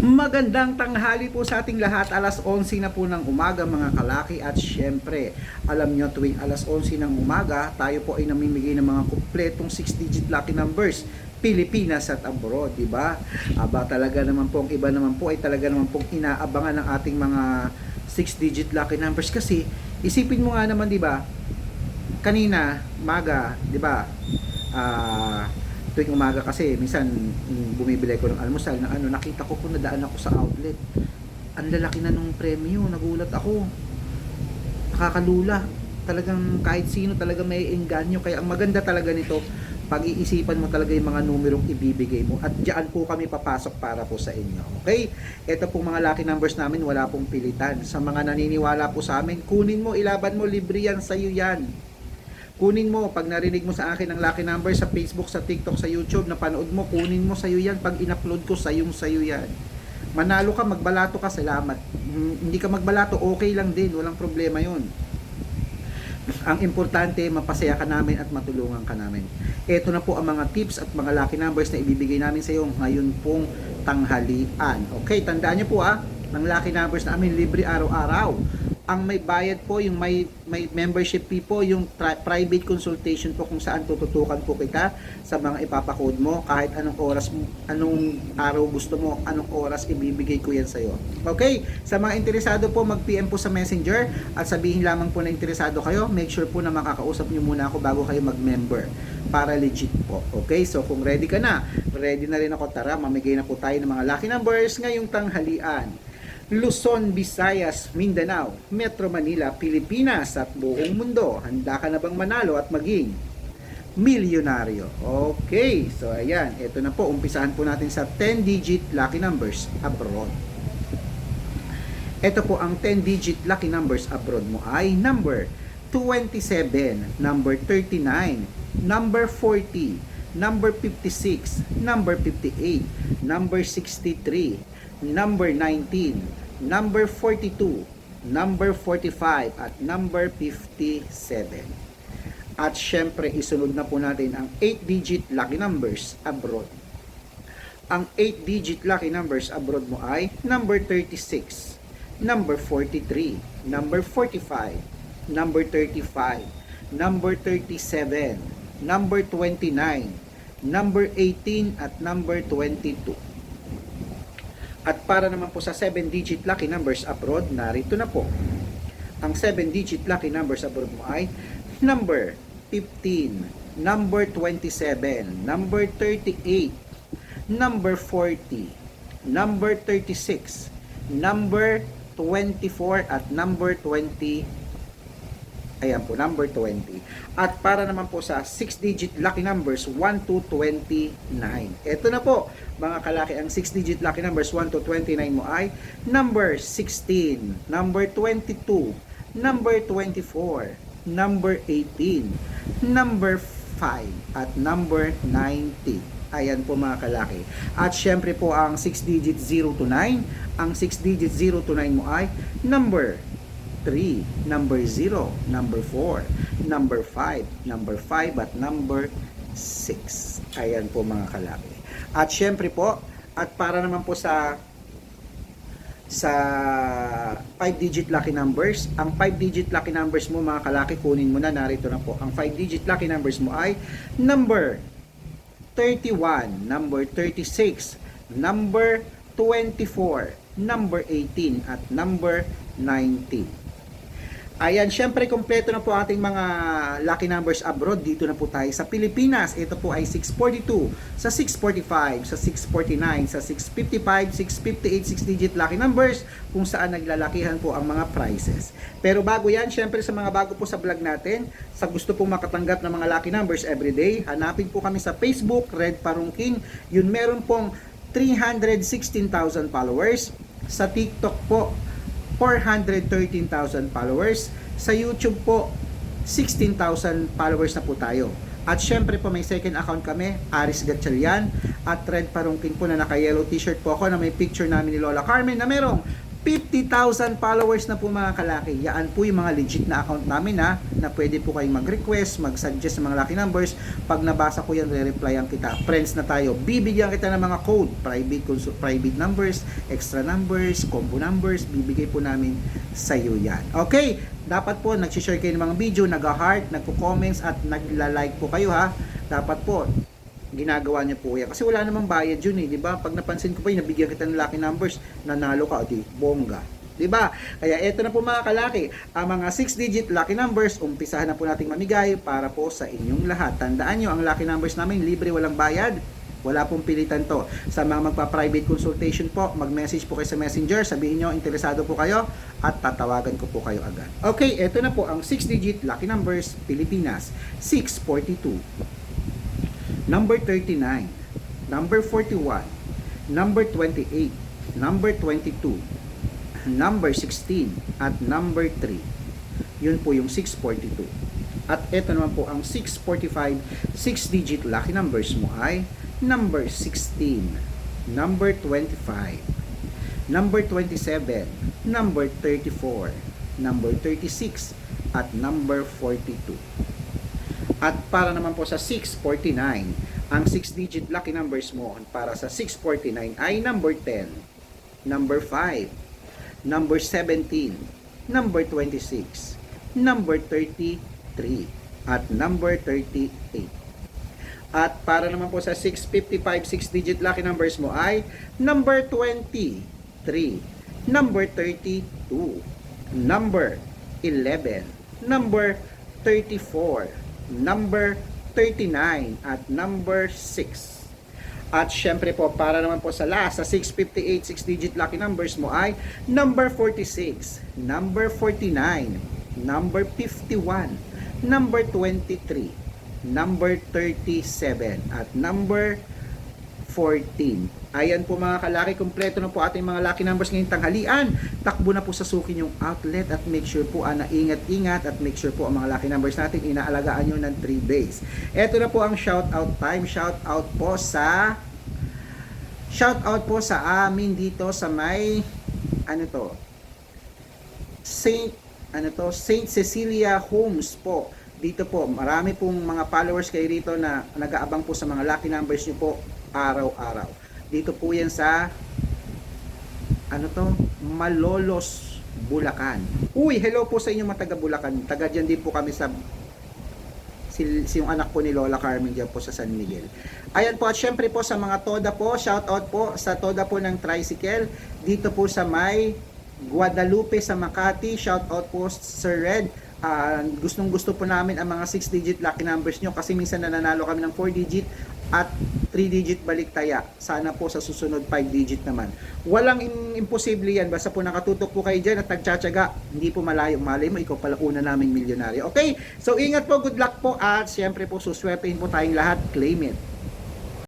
Magandang tanghali po sa ating lahat. Alas 11 na po ng umaga mga kalaki at syempre, alam nyo tuwing alas 11 ng umaga, tayo po ay namimigay ng mga kumpletong 6-digit lucky numbers. Pilipinas at abroad, di ba? Aba talaga naman po, ang iba naman po ay talaga naman pong inaabangan ng ating mga 6-digit lucky numbers kasi isipin mo nga naman, di ba? Kanina, maga, di ba? Ah, tuwing umaga kasi minsan mm, bumibili ko ng almusal na ano nakita ko po nadaan ako sa outlet. Ang lalaki na nung premyo nagulat ako. Nakakalula. Talagang kahit sino talaga may engganyo. Kaya ang maganda talaga nito pag-iisipan mo talaga yung mga numerong ibibigay mo. At diyan po kami papasok para po sa inyo. Okay? Ito pong mga lucky numbers namin wala pong pilitan. Sa mga naniniwala po sa amin kunin mo ilaban mo libre yan sa iyo yan kunin mo pag narinig mo sa akin ang lucky number sa Facebook, sa TikTok, sa YouTube na panood mo, kunin mo sa iyo yan pag in-upload ko sa yung sa iyo yan. Manalo ka, magbalato ka, salamat. Mm, Hindi ka magbalato, okay lang din, walang problema 'yon. Ang importante, mapasaya ka namin at matulungan ka namin. Ito na po ang mga tips at mga lucky numbers na ibibigay namin sa iyo ngayon pong tanghalian. Okay, tandaan niyo po ah, ng lucky numbers namin libre araw-araw ang may bayad po, yung may, may membership fee po, yung tri- private consultation po kung saan tututukan po kita sa mga ipapakode mo, kahit anong oras, anong araw gusto mo, anong oras ibibigay ko yan sa'yo. Okay? Sa mga interesado po, mag-PM po sa messenger at sabihin lamang po na interesado kayo, make sure po na makakausap nyo muna ako bago kayo mag-member para legit po. Okay? So kung ready ka na, ready na rin ako, tara, mamigay na po tayo ng mga lucky numbers ngayong tanghalian. Luzon, Visayas, Mindanao, Metro Manila, Pilipinas at buong mundo. Handa ka na bang manalo at maging milyonaryo? Okay, so ayan, ito na po. Umpisahan po natin sa 10-digit lucky numbers abroad. Ito po ang 10-digit lucky numbers abroad mo ay number 27, number 39, number 40, number 56, number 58, number 63, number 19, number 42, number 45, at number 57. At syempre, isunod na po natin ang 8-digit lucky numbers abroad. Ang 8-digit lucky numbers abroad mo ay number 36, number 43, number 45, number 35, number 37, number 29, number 18, at number 22. At para naman po sa 7-digit lucky numbers abroad, narito na po. Ang 7-digit lucky numbers abroad mo ay number 15, number 27, number 38, number 40, number 36, number 24, at number 20 Ayan po, number 20. At para naman po sa 6-digit lucky numbers, 1 to 29. Ito na po, mga kalaki, ang 6-digit lucky numbers, 1 to 29 mo ay number 16, number 22, number 24, number 18, number 5, at number 90. Ayan po mga kalaki. At syempre po ang 6 digit 0 to 9, ang 6 digit 0 to 9 mo ay number 3, number 0, number 4, number 5, number 5 at number 6. Ayan po mga kalaki. At syempre po, at para naman po sa sa 5-digit lucky numbers, ang 5-digit lucky numbers mo mga kalaki, kunin mo na, narito na po. Ang 5-digit lucky numbers mo ay number 31, number 36, number 24, number 18, at number 19. Ayan, syempre kompleto na po ating mga lucky numbers abroad. Dito na po tayo sa Pilipinas. Ito po ay 642, sa 645, sa 649, sa 655, 658, 6 digit lucky numbers kung saan naglalakihan po ang mga prizes. Pero bago yan, syempre sa mga bago po sa vlog natin, sa gusto pong makatanggap ng mga lucky numbers everyday, hanapin po kami sa Facebook, Red Parungking. Yun meron pong 316,000 followers. Sa TikTok po, 413,000 followers. Sa YouTube po, 16,000 followers na po tayo. At syempre po may second account kami, Aris Gatchalian at Red Parungking po na naka-yellow t-shirt po ako na may picture namin ni Lola Carmen na merong 50,000 followers na po mga kalaki. Yan po yung mga legit na account namin ha, na pwede po kayong mag-request, mag-suggest ng mga lucky numbers. Pag nabasa ko yan, re-replyan kita. Friends na tayo. Bibigyan kita ng mga code, private consu- private numbers, extra numbers, combo numbers, bibigay po namin sa iyo yan. Okay, dapat po nag-share kayo ng mga video, nag-heart, nagko-comments at nagla-like po kayo ha. Dapat po ginagawa niyo po yan. Kasi wala namang bayad yun eh, di ba? Pag napansin ko pa, yung nabigyan kita ng lucky numbers, nanalo ka, di, bongga. Di ba? Kaya eto na po mga kalaki, ang mga 6-digit lucky numbers, umpisahan na po nating mamigay para po sa inyong lahat. Tandaan nyo, ang lucky numbers namin, libre, walang bayad. Wala pong pilitan to. Sa mga magpa-private consultation po, mag-message po kayo sa messenger, sabihin nyo, interesado po kayo, at tatawagan ko po kayo agad. Okay, eto na po ang 6-digit lucky numbers, Pilipinas, 642 number 39, number 41, number 28, number 22, number 16, at number 3. Yun po yung 642. At ito naman po ang 645, 6-digit lucky numbers mo ay number 16, number 25, number 27, number 34, number 36, at number 42. At para naman po sa 649, ang 6-digit lucky numbers mo para sa 649 ay number 10, number 5, number 17, number 26, number 33, at number 38. At para naman po sa 655 6-digit lucky numbers mo ay number 23, number 32, number 11, number 34, number 39 at number 6. At syempre po, para naman po sa last, sa 658 6-digit lucky numbers mo ay number 46, number 49, number 51, number 23, number 37, at number 14. Ayan po mga kalaki, kompleto na po ating mga lucky numbers ngayong tanghalian. Takbo na po sa suki yung outlet at make sure po ah, na ingat-ingat at make sure po ang mga lucky numbers natin inaalagaan nyo ng 3 days. Ito na po ang shout out time. Shout out po sa shout out po sa amin dito sa may ano to Saint ano to Saint Cecilia Homes po dito po marami pong mga followers kayo rito na nag-aabang po sa mga lucky numbers nyo po araw-araw. Dito po yan sa ano to? Malolos Bulacan. Uy hello po sa inyo mga taga Bulacan. Taga dyan din po kami sa si, si yung anak po ni Lola Carmen dyan po sa San Miguel. Ayan po at syempre po sa mga Toda po, shout out po sa Toda po ng Tricycle. Dito po sa may Guadalupe sa Makati, shout out po Sir Red. Ah, gustong gusto po namin ang mga 6 digit lucky numbers nyo kasi minsan nananalo kami ng 4 digit at 3 digit baliktaya. Sana po sa susunod 5 digit naman. Walang im- imposible yan. Basta po nakatutok po kayo dyan at nagtsatsaga. Hindi po malayo. Malay mo, ikaw pala una naming milyonaryo. Okay? So ingat po, good luck po at syempre po suswertein po tayong lahat. Claim it.